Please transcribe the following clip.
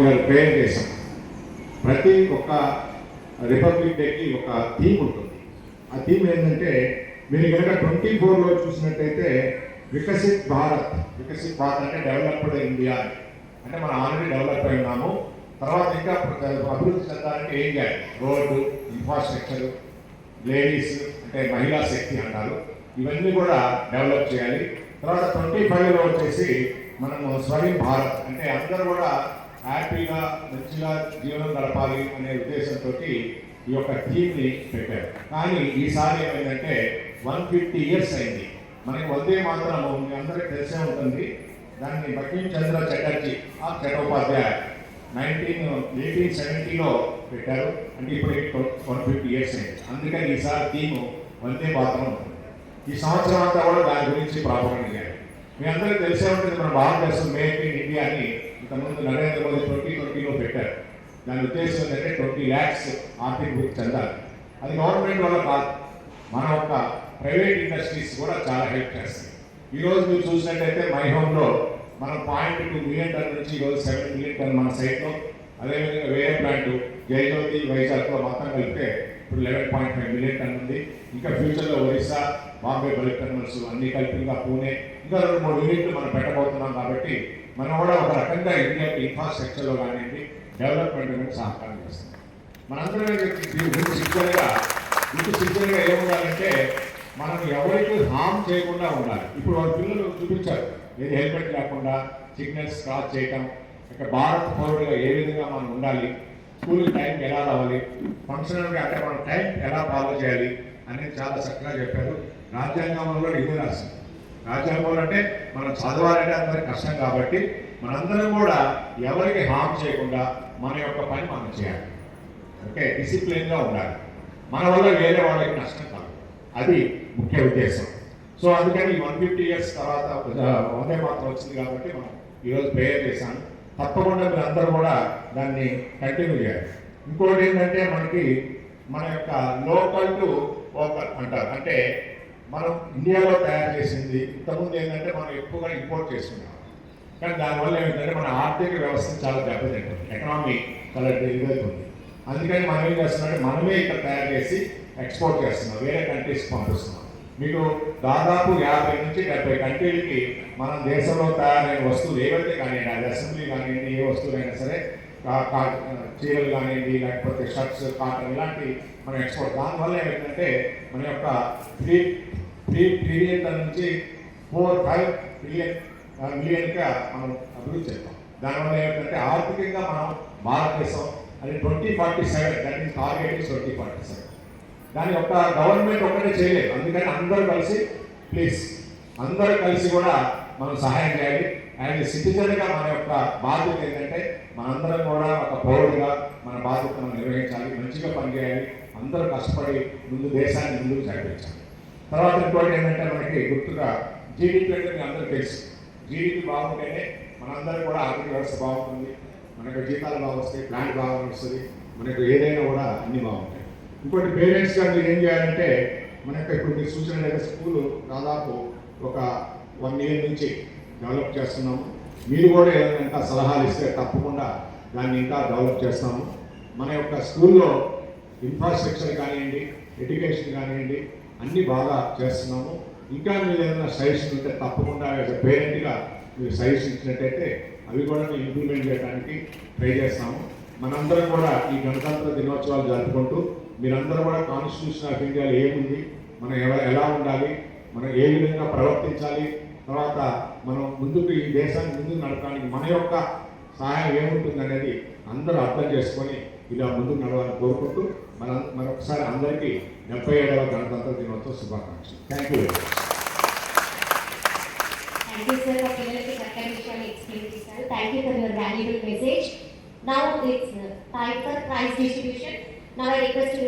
We are prayer చేశాం ప్రతి ఒక్క రిపబ్లిక్ డేకి ఒక థీమ్ ఉంటుంది. ఆ థీమ్ ఏంటంటే మీరు కనుక ట్వంటీ ఫోర్లో చూసినట్టయితే వికసిత్ భారత్ వికసిత్ భారత్ అంటే డెవలప్డ్ ఇండియా అంటే మనం ఆల్రెడీ డెవలప్ అయి ఉన్నాము తర్వాత ఇంకా అభివృద్ధి చెందాలంటే ఏం చేయాలి? రోడ్డు ఇన్ఫ్రాస్ట్రక్చర్ లేడీస్ అంటే మహిళా శక్తి అంటారు. ఇవన్నీ కూడా డెవలప్ చేయాలి. తర్వాత ట్వంటీ ఫైవ్లో వచ్చేసి మనము స్వయం భారత్. అంటే అందరూ కూడా హ్యాపీగా మంచిగా జీవనం గడపాలి అనే ఉద్దేశంతో ఈ యొక్క థీమ్ని పెట్టారు. కానీ ఈసారి ఏమైందంటే వన్ ఫిఫ్టీ ఇయర్స్ అయింది. మనకి వద్దే మాత్రం మీ అందరికీ తెలిసే ఉంటుంది. దాన్ని బకిం చంద్ర చటర్జీ ఆ చటోపాధ్యాయ నైన్టీన్ ఎయిటీన్ సెవెంటీలో పెట్టారు. అంటే ఇప్పుడు వన్ ఫిఫ్టీ ఇయర్స్ అయింది. అందుకని ఈసారి థీమ్ వందే మాత్రం ఉంటుంది. ఈ సంవత్సరం అంతా కూడా దాని గురించి ప్రాపర్ చేయాలి మీ అందరికీ తెలిసే ఉంటుంది మన భారతదేశం మేక్ ఇన్ ఇండియా అని ఇంతకుముందు నరేంద్ర మోదీ ట్వంటీ ట్వంటీలో పెట్టారు. దాని ఉద్దేశం ఏంటంటే ట్వంటీ ల్యాక్స్ ఆర్థిక వృద్ధి చెందాలి. అది గవర్నమెంట్ వల్ల కాదు. మన యొక్క ప్రైవేట్ ఇండస్ట్రీస్ కూడా చాలా హెల్ప్ చేస్తాయి. ఈ రోజు మీరు చూసినట్టయితే మై హోమ్లో మనం పాయింట్ టూ మిలియన్ టన్ నుంచి ఈరోజు సెవెన్ మిలియన్ టన్ మన సైట్లో అదేవిధంగా వేరే ప్లాంట్ జయజ్యోతి వైజాగ్లో మొత్తం కలిపితే ఇప్పుడు eleven point five million ton ఉంది. ఇంకా ఫ్యూచర్లో ఒరిస్సా బాంబే బల్క్ టర్మినల్స్ అన్ని కలిపి ఇంకా పూణే ఇంకా రెండు మూడు యూనిట్లు మనం పెట్టబోతున్నాం కాబట్టి మనం కూడా ఒక రకంగా ఇండియాకి ఇన్ఫ్రాస్ట్రక్చర్లో కానివ్వండి డెవలప్మెంట్ మీద సహకారం చేస్తాం మనందరం సిద్ధంగా ఇటు సిద్ధంగా ఏముండాలంటే మనం ఎవరికి హామ్ చేయకుండా ఉండాలి. ఇప్పుడు వాళ్ళ పిల్లలు చూపించారు ఏది హెల్మెట్ లేకుండా సిగ్నల్స్ క్రాస్ చేయటం ఇక భారత్ పౌరులుగా ఏ విధంగా మనం ఉండాలి స్కూల్ టైంకి ఎలా రావాలి ఫంక్షన్ అంటే మనం టైం ఎలా ఫాలో చేయాలి అనేది చాలా చక్కగా చెప్పారు. రాజ్యాంగంలో ఇదే రాసింది. రాజ్యాంగంలో అంటే మనం చదవాలంటే అందరి కష్టం కాబట్టి మనందరం కూడా ఎవరికి హామ్ చేయకుండా మన యొక్క పని మనం చేయాలి. ఓకే? డిసిప్లిన్గా ఉండాలి. మన వల్ల వేరే వాళ్ళకి నష్టం కాదు. అది ముఖ్య ఉద్దేశం. సో అందుకని వన్ ఫిఫ్టీ ఇయర్స్ తర్వాత వందే మాత్రం వచ్చింది కాబట్టి మనం ఈరోజు ప్రేయర్ చేశాను. తప్పకుండా మీరు అందరూ కూడా దాన్ని కంటిన్యూ చేయాలి. ఇంకోటి ఏంటంటే మనకి మన యొక్క లోకల్ టు ఓకల్ అంటారు. అంటే మనం ఇండియాలో తయారు చేసింది ఇంతకుముందు ఏంటంటే మనం ఎక్కువగా ఇంపోర్ట్ చేస్తున్నాం. కానీ దానివల్ల ఏంటంటే మన ఆర్థిక వ్యవస్థ చాలా దెబ్బతింటుంది. ఎకనామీ చాలా ఇదవుతుంది అందుకని మనం ఏం చేస్తున్నామంటే మనమే ఇక్కడ తయారు చేసి ఎక్స్పోర్ట్ చేస్తున్నాం. వేరే కంట్రీస్కి పంపిస్తున్నాం. మీకు దాదాపు యాభై నుంచి డెబ్బై కంట్రీలకి మన దేశంలో తయారైన వస్తువులు ఏవైతే కానివ్వండి అది అసెంబ్లీ కానివ్వండి ఏ వస్తువులైనా సరే చీరలు కానివ్వండి లేకపోతే షర్ట్స్ కాటన్ ఇలాంటి మనం ఎక్స్పోర్ట్ దానివల్ల ఏంటంటే మన యొక్క త్రీ త్రీ ట్రిలియన్ నుంచి ఫోర్ ఫైవ్ ట్రిలియన్ మిలియన్గా మనం అభివృద్ధి చేద్దాం దానివల్ల ఏమిటంటే ఆర్థికంగా మనం భారతదేశం అది twenty forty seven that is target is twenty forty seven దాని యొక్క గవర్నమెంట్ ఒక్కటే చేయలేదు. అందుకని అందరూ కలిసి ప్లీజ్ అందరూ కలిసి కూడా మనం సహాయం చేయాలి. అండ్ సిటిజన్గా మన యొక్క బాధ్యత ఏంటంటే మనందరం కూడా ఒక పౌరుడిగా మన బాధ్యతను నిర్వహించాలి మంచిగా పనిచేయాలి అందరూ కష్టపడి ముందు దేశాన్ని ముందుకు సాగించాలి. తర్వాత ఇంకోటి ఏంటంటే మనకి గుర్తుగా జీడిపి అంటే మీ అందరూ తెలుసు. జీడిపి బాగుంటేనే మనందరం కూడా ఆర్థిక వ్యవస్థ బాగుంటుంది మనకు జీతాలు బాగా వస్తాయి ప్లాంట్ బాగా వస్తుంది మనకు ఏదైనా కూడా అన్ని బాగుంటాయి. ఇంకోటి పేరెంట్స్గా మీరు ఏం చేయాలంటే మనకు ఇప్పుడు మీరు చూసినట్లయితే స్కూల్ దాదాపు ఒక వన్ ఇయర్ నుంచి డెవలప్ చేస్తున్నాము. మీరు కూడా ఏదైనా ఇంకా సలహాలు ఇస్తే తప్పకుండా దాన్ని ఇంకా డెవలప్ చేస్తాము. మన యొక్క స్కూల్లో ఇన్ఫ్రాస్ట్రక్చర్ కానివ్వండి ఎడ్యుకేషన్ కానివ్వండి అన్నీ బాగా చేస్తున్నాము. ఇంకా మీరు ఏదైనా సజెషన్ ఉంటే తప్పకుండా యాజ్ అ పేరెంట్గా మీరు సజెషన్ ఇచ్చినట్టయితే అవి కూడా మేము ఇంప్లిమెంట్ చేయడానికి ట్రై చేస్తాము. మనందరం కూడా ఈ గణతంత్ర దినోత్సవాలు జరుపుకుంటూ మీరందరూ కూడా కాన్స్టిట్యూషన్ ఆఫ్ ఇండియాలో ఏముంది మనం ఎలా ఉండాలి మనం ఏ విధంగా ప్రవర్తించాలి తర్వాత మనం ముందుకు ఈ దేశాన్ని ముందుకు నడపడానికి మన యొక్క సహాయం ఏముంటుంది అనేది అందరూ అర్థం చేసుకొని ఇలా ముందుకు నడవాలని కోరుకుంటూ మన మరొకసారి అందరికీ డెబ్బై ఏడవ గణతంత్ర దినోత్సవ శుభాకాంక్షలు. Thank you Thank you, sir, for పిల్లలకి చక్కని విషయాలు ఎక్స్ప్లెయిన్ చేశారు thank you for your valuable message now it's time for prize distribution now I request to